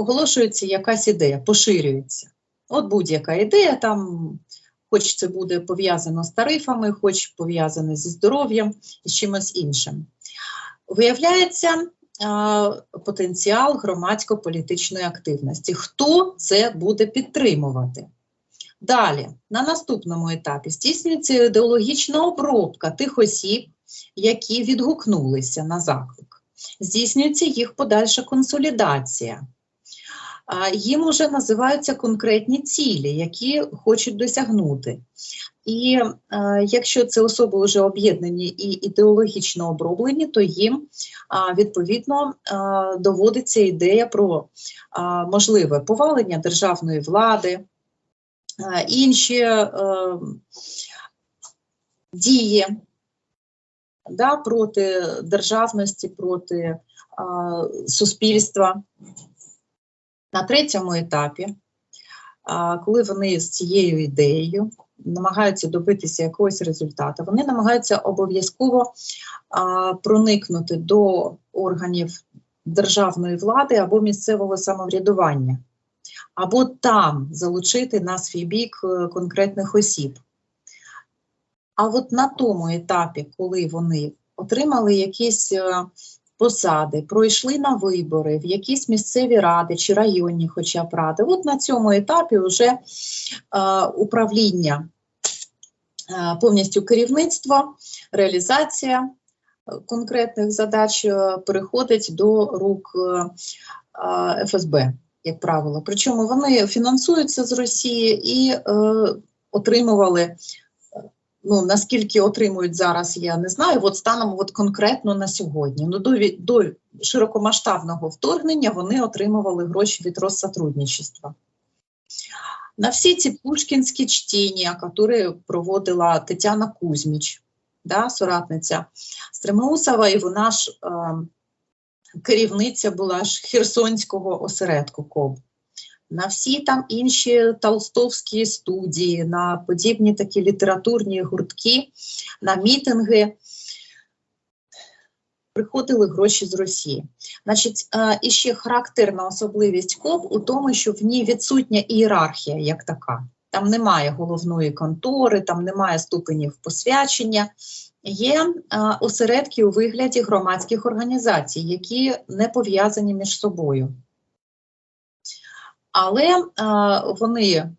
оголошується якась ідея, поширюється. От будь-яка ідея, там, хоч це буде пов'язано з тарифами, хоч пов'язане зі здоров'ям і чимось іншим. Виявляється потенціал громадсько-політичної активності. Хто це буде підтримувати? Далі, на наступному етапі здійснюється ідеологічна обробка тих осіб, які відгукнулися на заклик. Здійснюється їх подальша консолідація. Їм вже називаються конкретні цілі, які хочуть досягнути. І е, якщо це особи вже об'єднані і ідеологічно оброблені, то їм а, відповідно а, доводиться ідея про а, можливе повалення державної влади, а, інші е, дії да, проти державності, проти а, суспільства. На третьому етапі, коли вони з цією ідеєю намагаються добитися якогось результату, вони намагаються обов'язково проникнути до органів державної влади або місцевого самоврядування, або там залучити на свій бік е, конкретних осіб. А от на тому етапі, коли вони отримали якісь е, посади, пройшли на вибори в якісь місцеві ради чи районні хоча б ради, от на цьому етапі вже е, управління е, повністю керівництво, реалізація е, конкретних задач переходить до рук ФСБ, як правило. Причому вони фінансуються з Росії і отримували ну наскільки отримують зараз, я не знаю. От станом от конкретно на сьогодні. Ну до, до широкомасштабного вторгнення вони отримували гроші від Россотрудничества. На всі ці пушкінські чтіння, які проводила Тетяна Кузьміч, да, соратниця Стремоусова, і вона ж е, керівниця була ж Херсонського осередку КОБ на всі там інші толстовські студії, на подібні такі літературні гуртки, на мітинги. Приходили гроші з Росії. Значить, е, і ще характерна особливість КОП у тому, що в ній відсутня ієрархія як така. Там немає головної контори, там немає ступенів посвячення. Є е, осередки у вигляді громадських організацій, які не пов'язані між собою але е, вони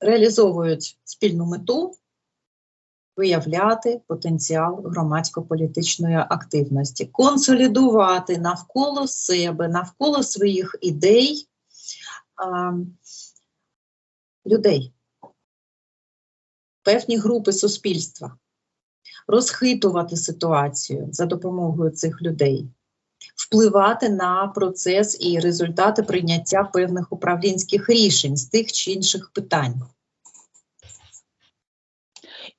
реалізовують спільну мету виявляти потенціал громадсько-політичної активності, консолідувати навколо себе, навколо своїх ідей е, людей, певні групи суспільства, розхитувати ситуацію за допомогою цих людей впливати на процес і результати прийняття певних управлінських рішень з тих чи інших питань.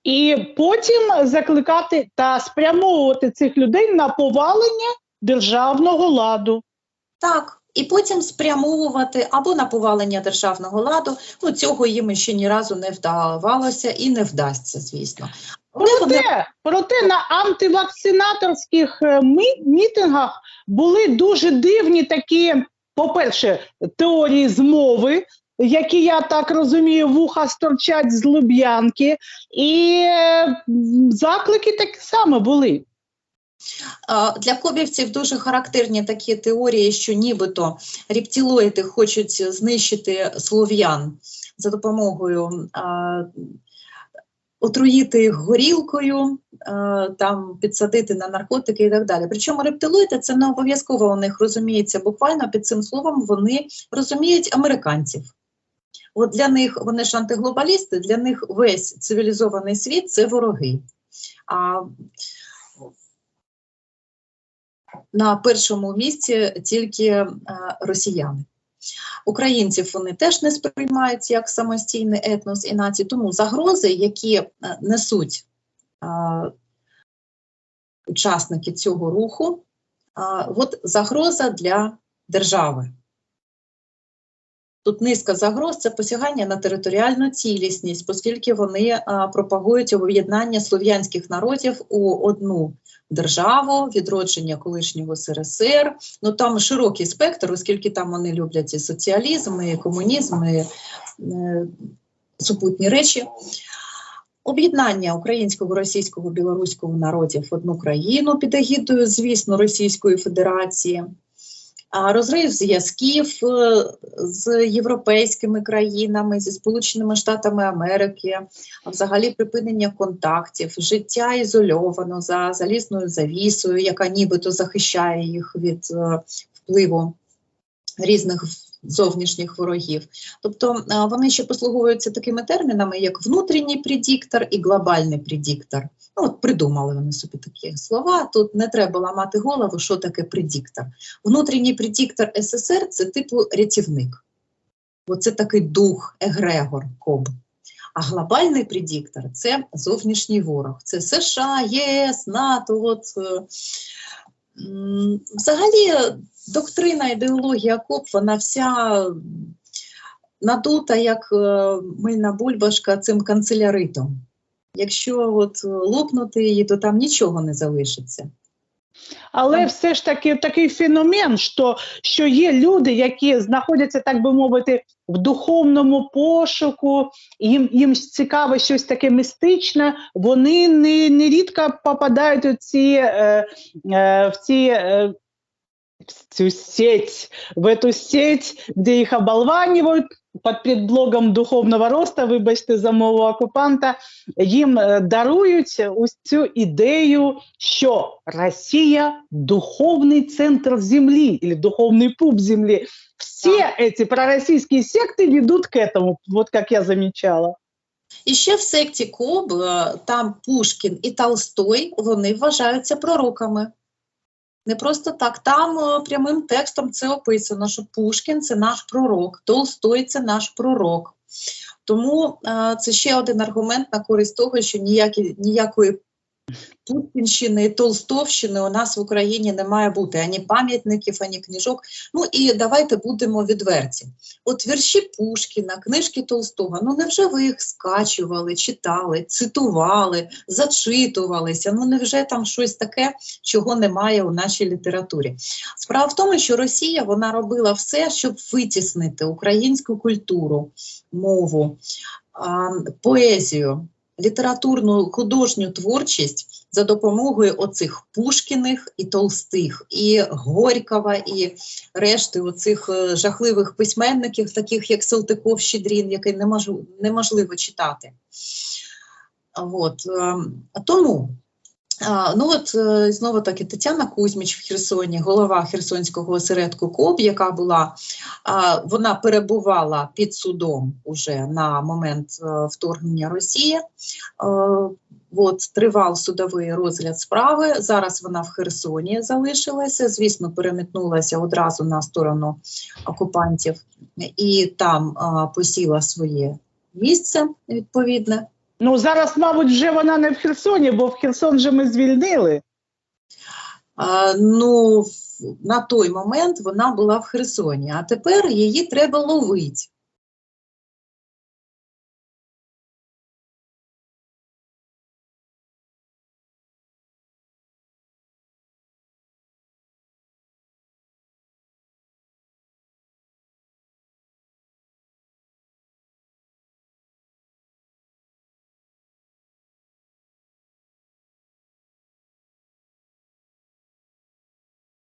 І потім закликати та спрямовувати цих людей на повалення державного ладу. Так, і потім спрямовувати або на повалення державного ладу. Ну цього їм ще ні разу не вдавалося і не вдасться, звісно. Проте, проте на антивакцинаторських е, мітингах були дуже дивні такі, по-перше, теорії змови, які, я так розумію, вуха сторчать з Луб'янки, і е, заклики такі саме були. Для кобівців дуже характерні такі теорії, що нібито рептилоїди хочуть знищити слов'ян за допомогою отруїти їх горілкою, там підсадити на наркотики і так далі. Причому рептилоїди це не обов'язково у них розуміється буквально під цим словом вони розуміють американців. От для них вони ж антиглобалісти, для них весь цивілізований світ це вороги. А на першому місці тільки е, росіяни. Українців вони теж не сприймають як самостійний етнос і націю, тому загрози, які е, несуть а, учасники цього руху, а, от загроза для держави. Тут низка загроз це посягання на територіальну цілісність, оскільки вони пропагують об'єднання слов'янських народів у одну державу, відродження колишнього СРСР. Ну там широкий спектр, оскільки там вони люблять і соціалізм, і комунізм, і е, супутні речі. Об'єднання українського, російського, білоруського народів в одну країну під егідою, звісно, Російської Федерації, розрив зв'язків е, з європейськими країнами, зі Сполученими Штатами Америки, а взагалі припинення контактів, життя ізольовано за залізною завісою, яка нібито захищає їх від е, впливу різних зовнішніх ворогів. Тобто е, вони ще послуговуються такими термінами, як внутрішній предіктор і глобальний предіктор. Ну, от придумали вони собі такі слова. Тут не треба ламати голову, що таке предіктор. Внутрішній предіктор СССР це типу рятівник. Бо це такий дух, егрегор, коб. А глобальний предіктор це зовнішній ворог. Це США, ЄС, НАТО. От, е, взагалі, доктрина, ідеологія КОП, вона вся надута, як е, мильна бульбашка цим канцеляритом. Якщо от лопнути її, то там нічого не залишиться. Але Там- все ж таки такий феномен, що, що є люди, які знаходяться, так би мовити, в духовному пошуку, їм, їм цікаво щось таке містичне, вони не, нерідко попадають у ці, е, е, в ці. Е, в цю сеть, в эту сеть, де їх оболванивают під предлогом духовного росту, вибачте за мову окупанта, їм е, дарують ось цю ідею, що Росія духовний центр землі, или духовний пуп землі. Все эти пророссийские секты ведут к этому, вот как я замечала. І ще в секті КОБ е, там Пушкін і Толстой вони вважаються пророками. Не просто так. Там е, прямим текстом це описано, що Пушкін це наш пророк, Толстой це наш пророк. Тому е, це ще один аргумент на користь того, що ніякої Путінщини Толстовщини у нас в Україні не має бути ані пам'ятників, ані книжок. Ну і давайте будемо відверті. От вірші Пушкіна, книжки Толстого, ну невже ви їх скачували, читали, цитували, зачитувалися? Ну невже там щось таке, чого немає у нашій літературі? Справа в тому, що Росія вона робила все, щоб витіснити українську культуру, мову, поезію, літературну художню творчість за допомогою оцих Пушкіних і Толстих, і Горького, і решти оцих е, жахливих письменників, таких як Салтиков Щедрін, який неможливо, читати. От, е, тому, ну от е, знову таки Тетяна Кузьміч в Херсоні, голова Херсонського осередку КОБ, яка була, вона перебувала під судом уже на момент е, вторгнення Росії. Е, От тривав судовий розгляд справи. Зараз вона в Херсоні залишилася. Звісно, перемітнулася одразу на сторону окупантів і там посіла своє місце відповідне. Ну зараз, мабуть, вже вона не в Херсоні, бо в Херсон же ми звільнили. А, ну, на той момент вона була в Херсоні, а тепер її треба ловити.